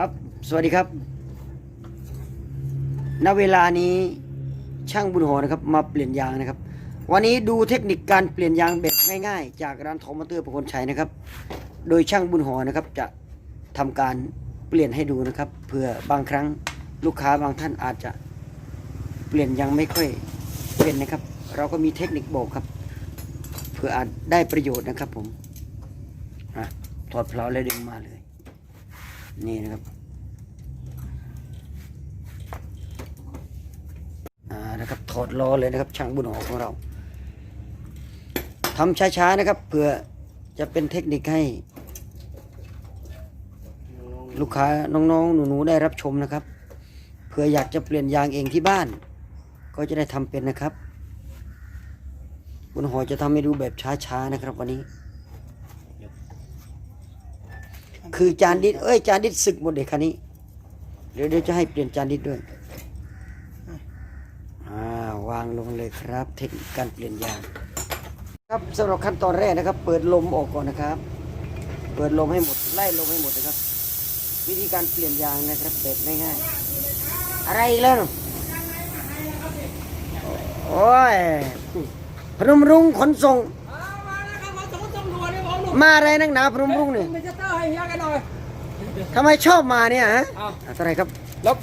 ครับ สวัสดีครับ ณ เวลานี้ช่างบุญโหนะครับ มาเปลี่ยนยางนะครับ วันนี้ดูเทคนิคการเปลี่ยนยางแบบง่ายๆ จากร้านทอมมอเตอร์ประคนชัยนะครับ โดยช่างบุญโหนะครับ จะทำการเปลี่ยนให้ดูนะครับ เพื่อบางครั้งลูกค้าบางท่านอาจจะเปลี่ยนยางไม่ค่อยเป็นนะครับ เราก็มีเทคนิคบอกครับ เพื่ออาจได้ประโยชน์นะครับผมอะถอดเพลาแล้วดึงมาเลย นี่นะครับอ่านะครับถอดล้อเลยนะครับ ช่างบุญหอของเราทำช้าๆนะครับเพื่อจะเป็นเทคนิคให้ ลูกค้าน้องๆ หนูๆได้รับชมนะครับเพื่ออยากจะเปลี่ยนยางเองที่บ้าน ก็จะได้ทำเป็นนะครับบุญหอจะทำให้ดูแบบช้าๆนะครับวันนี้ คือจานดิดเอ้ยจานดิดศึกหมดเด็กคันนี้ เดี๋ยวเดี๋ยวจะให้เปลี่ยนจานดิดด้วยอ่าวางลงเลยครับ เทคนิคการเปลี่ยนยาง ครับสำหรับขั้นตอนแรกนะครับ เปิดลมออกก่อนนะครับ เปิดลมให้หมดไล่ลมให้หมดนะครับ วิธีการเปลี่ยนยางนะครับแบบง่ายๆอะไรอีกแล้วโอ้ยพนมรุ้งขนส่ง มลูกมาอะไรนักหนาพนมรุ้งนี่ไม่จะเตอร์ให้เฮียกันหน่อยทำไมชอบมาเนี่ยฮะอ้าวอะเท่าไหรครับแล้ว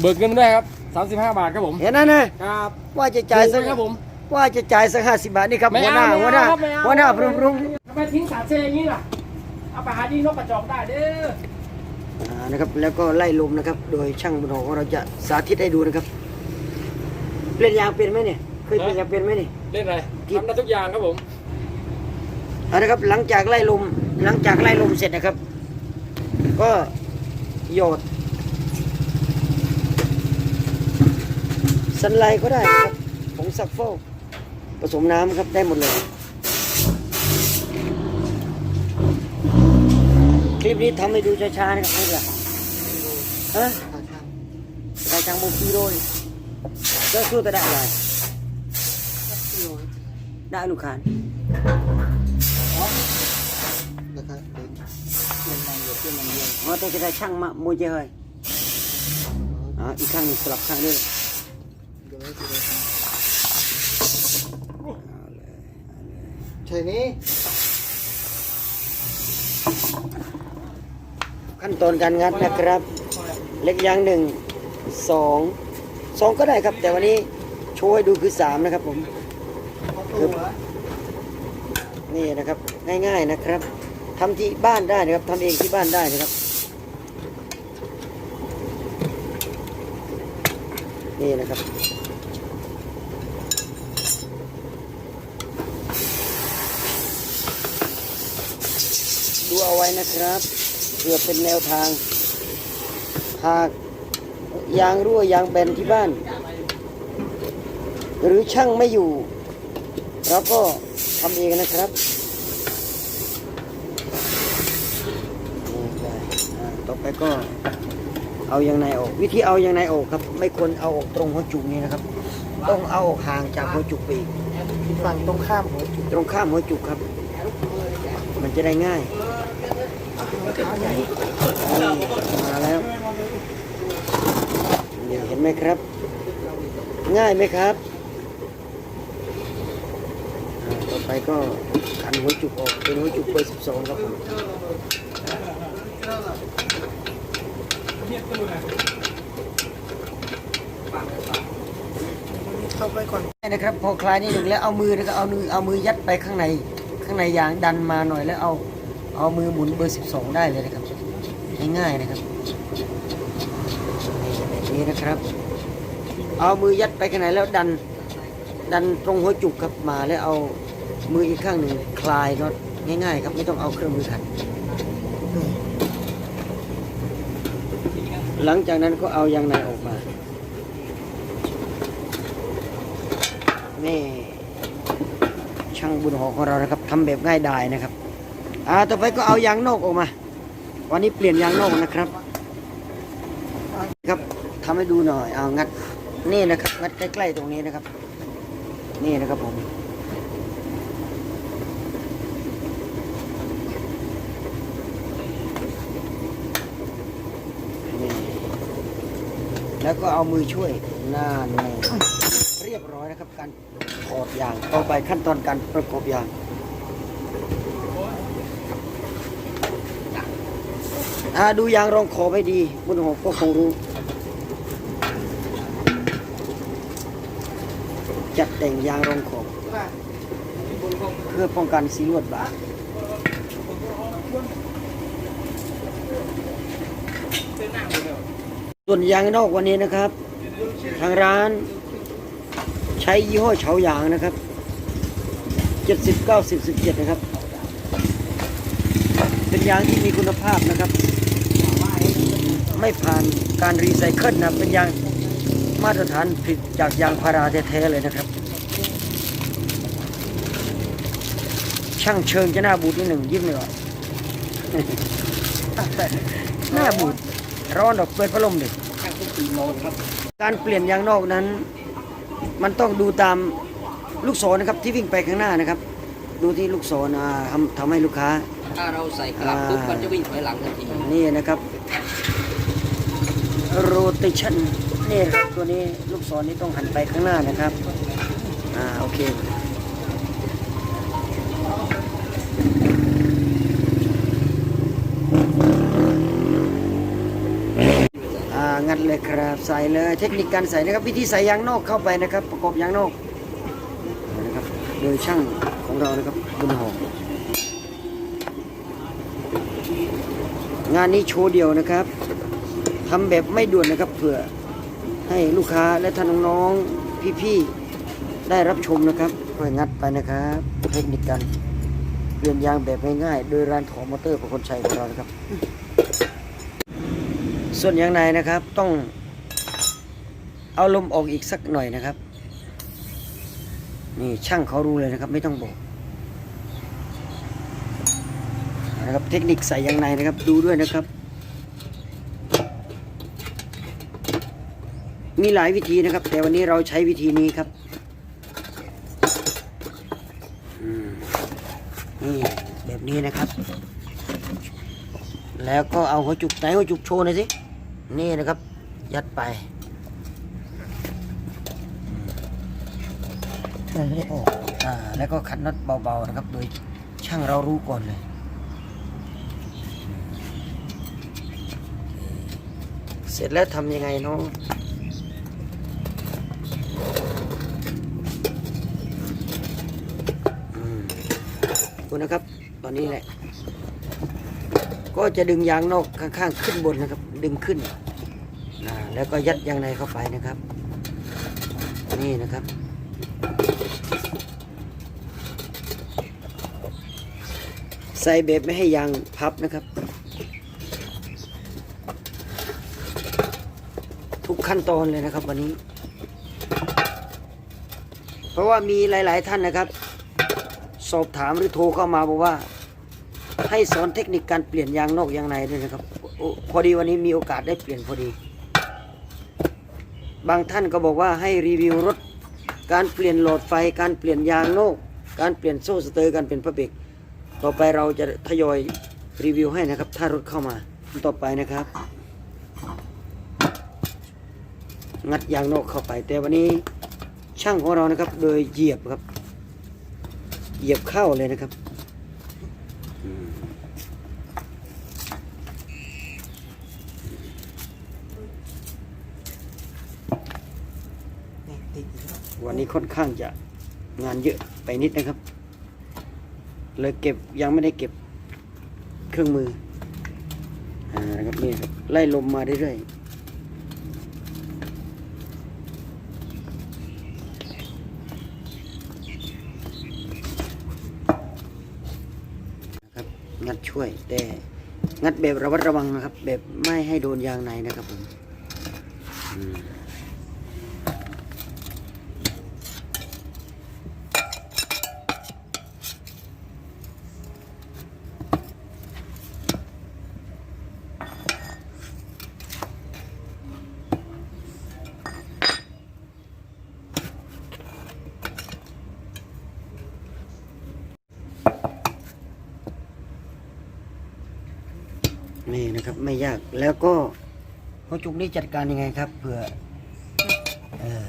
เบิกเงินมาด้วยครับ 35 บาทครับผม เห็นนั่นนะครับ ว่าจะจ่ายสักถูกไหมครับผม ว่าจะจ่ายสักห้าสิบบาทนี่ครับไม่หัวเอาหน้าไม่หัวหน้าเอาครับไม่เอา หัวหน้าพนมรุ้งทำไมทิ้งสารเซอย่างนี้ล่ะ เอาไปหายิงนกกระจอกได้เด้อ อ่านะครับแล้วก็ไล่ลมนะครับ โดยช่างบนหอของเราจะสาธิตให้ดูนะครับเปลี่ยนยางเป็นไหมเนี่ยเคยเปลี่ยนยางเป็นไหมเนี่ย เล่นอะไรกิ๊บทำได้ทุกอย่างครับผม เอานะครับหลังจากไล่ลมหลังจากไล่ลมเสร็จนะครับ ก็หยดสันไลก็ได้นะครับผงซักฟอกผสมน้ำครับได้หมดเลยคลิปนี้ทำให้ดูช้าๆนะครับนี่แหละฮะได้ทางโมกีโรยก็สู้แต่ได้อะไรได้ลูกค้า อ๋อแต่จะได้ช่างมาโมเจเฮยอ๋ออีกข้างหนึ่งสลับข้างด้วยเดี๋ยวใช่นี้ขั้นตอนการงัดนะครับ เล็กยางหนึ่งสองสองก็ได้ครับ แต่วันนี้โชว์ให้ดูคือสามนะครับผมนี่นะครับ ง่ายๆนะครับ ทำที่บ้านได้นะครับทำเองที่บ้านได้นะครับนี่นะครับ ดูเอาไว้นะครับเพื่อเป็นแนวทาง หากยางรั่วยางแบนที่บ้าน หรือช่างไม่อยู่ เราก็ทำเองนะครับนี่ได้ อ่าต่อไปก็เอายางในออก วิธีเอายางในออกครับ ไม่ควรเอาออกตรงหัวจุกนี้นะครับ ต้องเอาออกห่างจากหัวจุกไปอีกฝั่งตรงข้ามหัวจุดตรงข้ามหัวจุกครับ มันจะได้ง่ายมาแล้วเห็นไหมครับ ง่ายไหมครับต่อไปก็ขันหัวจุกออกเป็นหัวจุกเบอร์12ครับผม เข้าไปก่อนนะครับ พอคลายนี่หนึ่งแล้วเอามือนะครับเอามือเอามือยัดไปข้างในข้างในยางดันมาหน่อยแล้วเอาเอามือหมุนเบอร์ 12 ได้เลยนะครับง่ายๆนะครับนี่นะครับ เอามือยัดไปข้างในแล้วดัน ดันตรงหัวจุกครับมาแล้วเอามืออีกข้างหนึ่งคลายน็อตง่ายๆ ครับไม่ต้องเอาเครื่องมือขัด หลังจากนั้นก็เอายางในออกมา นี่ช่างบุญหอของเรานะครับทำแบบง่ายดายนะครับ อ่า ต่อไปก็เอายางนอกออกมา วันนี้เปลี่ยนยางนอกนะครับ ครับทำให้ดูหน่อย เอางัด นี่นะครับ งัดใกล้ ๆ ตรงนี้นะครับ นี่นะครับผม แล้วก็เอามือช่วยหน้าแน่เรียบร้อยนะครับการถอดยางต่อไปขั้นตอนการประกอบยางอาดูยางรองขอบให้ดีบุญหกก็คงรู้ จัดแต่งยางรองขอบเพื่อป้องกันสีลวดบาด ส่วนยางนอกวันนี้นะครับ ทางร้าน ใช้ยี่ห้อเฉาหยางนะครับ70 90 17นะครับ เป็นยางที่มีคุณภาพนะครับ ไม่ผ่านการรีไซเคิลนะเป็นยางมาตรฐานผลิตจากยางพาราแท้ๆเลยนะครับ ช่างเชิงจะหน้าบูดนิดหนึ่งยิ้มหน่อยหน้าบูด ร้อนดอกเปิดพัดลมดิการเปลี่ยนยางนอกนั้น มันต้องดูตามลูกศรนะครับที่วิ่งไปข้างหน้านะครับ ดูที่ลูกศรอ่าทำทำให้ลูกค้า ถ้าเราใส่กลับปุ๊บมันจะวิ่งถอยหลังทันทีนี่นะครับ rotation นี่ครับตัวนี้ลูกศรนี้ต้องหันไปข้างหน้านะครับอ่าโอเค อ่า งัดเลยครับ ใส่เลยเทคนิคการใส่นะครับ วิธีใส่ยางนอกเข้าไปนะครับ ประกอบยางนอกนะครับ โดยช่างของเรานะครับบุญหอมงานนี้โชว์เดียวนะครับทำแบบไม่ด่วนนะครับเผื่อให้ลูกค้าและท่านน้องๆพี่ๆได้รับชมนะครับค่อยงัดไปนะครับเทคนิคการเปลี่ยนยางแบบง่ายๆโดยร้านถอมอเตอร์ประคนชัยของเรานะครับ ส่วนยางในนะครับต้องเอาลมออกอีกสักหน่อยนะครับ นี่ช่างเขารู้เลยนะครับ ไม่ต้องบอกนะครับเทคนิคใส่ยางในนะครับ ดูด้วยนะครับ มีหลายวิธีนะครับ แต่วันนี้เราใช้วิธีนี้ครับนี่แบบนี้นะครับ แล้วก็เอาหัวจุกไหนหัวจุกโชว์หน่อยสิ นี่นะครับ ยัดไปอืมอ่าแล้วก็ขันน็อตเบาๆนะครับ โดยช่างเรารู้ก่อนเลยเสร็จแล้วทำยังไงเนาะอืมดูนะครับ ตอนนี้แหละ ก็จะดึงยางนอกข้างๆขึ้นบนนะครับ ดึงขึ้นอ่าแล้วก็ยัดยางในเข้าไปนะครับ นี่นะครับ ใส่แบบไม่ให้ยางพับนะครับ ทุกขั้นตอนเลยนะครับวันนี้ เพราะว่ามีหลาย ๆ ท่านนะครับ สอบถามหรือโทรเข้ามาบอกว่า ให้สอนเทคนิคการเปลี่ยนยางนอกยางในด้วยนะครับพอดีวันนี้มีโอกาสได้เปลี่ยนพอดี บางท่านก็บอกว่าให้รีวิวรถ การเปลี่ยนหลอดไฟการเปลี่ยนยางนอก การเปลี่ยนโซ่สเตอร์การเปลี่ยนพระเบรกต่อไปเราจะทยอยรีวิวให้นะครับ ถ้ารถเข้ามาต่อไปนะครับ งัดยางนอกเข้าไป แต่วันนี้ช่างของเรานะครับ โดยเหยียบครับ เหยียบเข้าเลยนะครับอืมวั นี้ค่อนข้างจะงานเยอะไปนิดนะครับ เลยเก็บยังไม่ได้เก็บเครื่องมืออ่านะครับนี่ครับไล่ลมมาเรื่อยๆนะครับงัดช่วย แต่งัดแบบระวัดระวังนะครับ แบบไม่ให้โดนยางในนะครับผมอืม นะครับ ไม่ยากแล้วก็หัวจุกนี้จัดการยังไงครับเผื่อเออ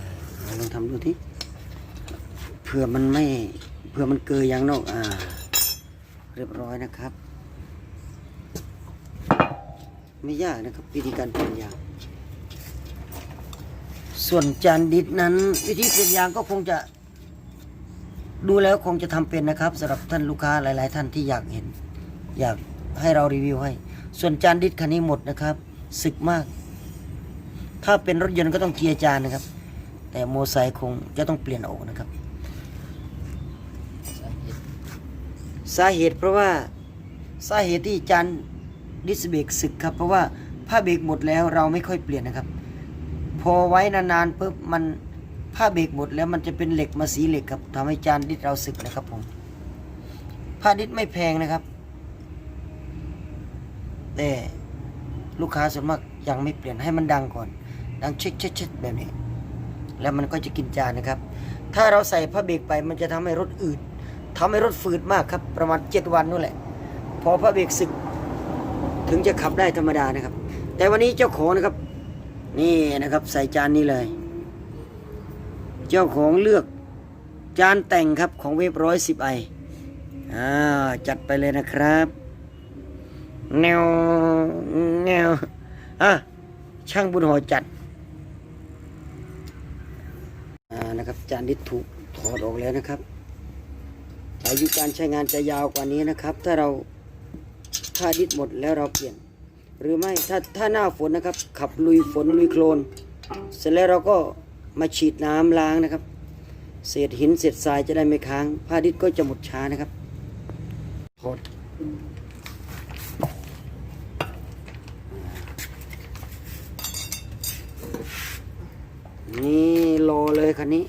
ลองทำดูที่เผื่อมันไม่เผื่อมันเกยยางนอกอ่า เรียบร้อยนะครับ ไม่ยากนะครับ วิธีการเปลี่ยนยางส่วนจานดิดนั้น วิธีเปลี่ยนยางก็คงจะ ดูแล้วคงจะทำเป็นนะครับสำหรับท่านลูกค้าหลาย ๆ ท่านที่อยากเห็น อยากให้เรารีวิวให้ ส่วนจานดิดคันนี้หมดนะครับสึกมาก ถ้าเป็นรถยนต์ก็ต้องเกียร์จานนะครับ แต่โมไซค์คงจะต้องเปลี่ยนออกนะครับ สาเหตุเพราะว่าสาเหตุที่จานดิสเบรกสึกครับ เพราะว่าผ้าเบรกหมดแล้วเราไม่ค่อยเปลี่ยนนะครับ พอไว้นานๆปุ๊บมันผ้าเบรกหมดแล้วมันจะเป็นเหล็กมาสีเหล็กครับทำให้จานดิสเราสึกนะครับผมผ้าดิสไม่แพงนะครับ แต่ลูกค้าส่วนมากยังไม่เปลี่ยนให้มันดังก่อน ดังเช็ดเช็ดเช็ดแบบนี้ แล้วมันก็จะกินจานนะครับ ถ้าเราใส่ผ้าเบรกไปมันจะทำให้รถอืดทำให้รถฝืดมากครับ ประมาณเจ็ดวันนู่นแหละ พอผ้าเบรกสึก ถึงจะขับได้ธรรมดานะครับ แต่วันนี้เจ้าของนะครับ นี่นะครับใส่จานนี้เลย เจ้าของเลือกจานแต่งครับของเวฟร้อยสิบไออ่าจัดไปเลยนะครับ แนวแนวอะช่างบุญหอจัดอ่านะครับ จานที่ถูกถอดออกแล้วนะครับ อายุการใช้งานจะยาวกว่านี้นะครับ ถ้าเราถ้าดิดหมดแล้วเราเปลี่ยน หรือไม่ถ้าถ้าหน้าฝนนะครับ ขับลุยฝนลุยโคลนเสร็จแล้วเราก็มาฉีดน้ำล้างนะครับ เศษหินเศษทรายจะได้ไม่ค้างผ้าดิดก็จะหมดช้านะครับถอด นี่รอเลยคันนี้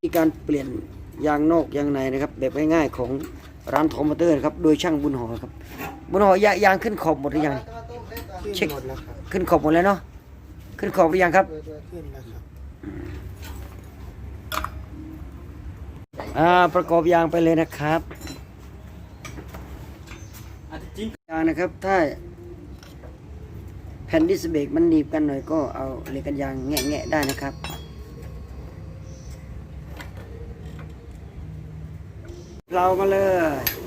ที่การเปลี่ยนยางนอกยางในนะครับ แบบง่ายๆของร้านทอมมอเตอร์นะครับ โดยช่างบุญหอครับ บุญหอยายางขึ้นขอบหมดหรือยังเช็เช็คคหมดแล้วครับขึ้นขอบหมดแล้วเนาะขึ้นขอบหรือยังครับขึ้นแล้วครับ อ่าประกอบยางไปเลยนะครับจริงยางนะครับถ้าแผ่นดิสเบรกมันหนีบกันหน่อยก็เอาเหล็กกันยางแงะๆได้นะครับเรามาเลย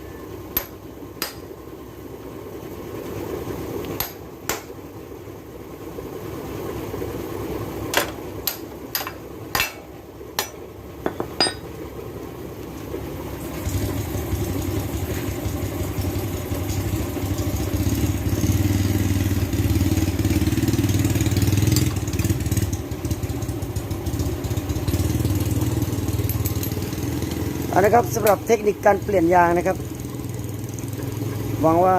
เอานะครับสำหรับเทคนิคการเปลี่ยนยางนะครับหวังว่า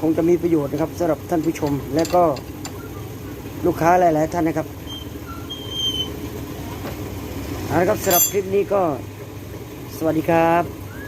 คงจะมีประโยชน์นะครับสำหรับท่านผู้ชมและก็ลูกค้าหลาย ๆ ท่านนะครับเอาละครับสำหรับคลิปนี้ก็สวัสดีครับ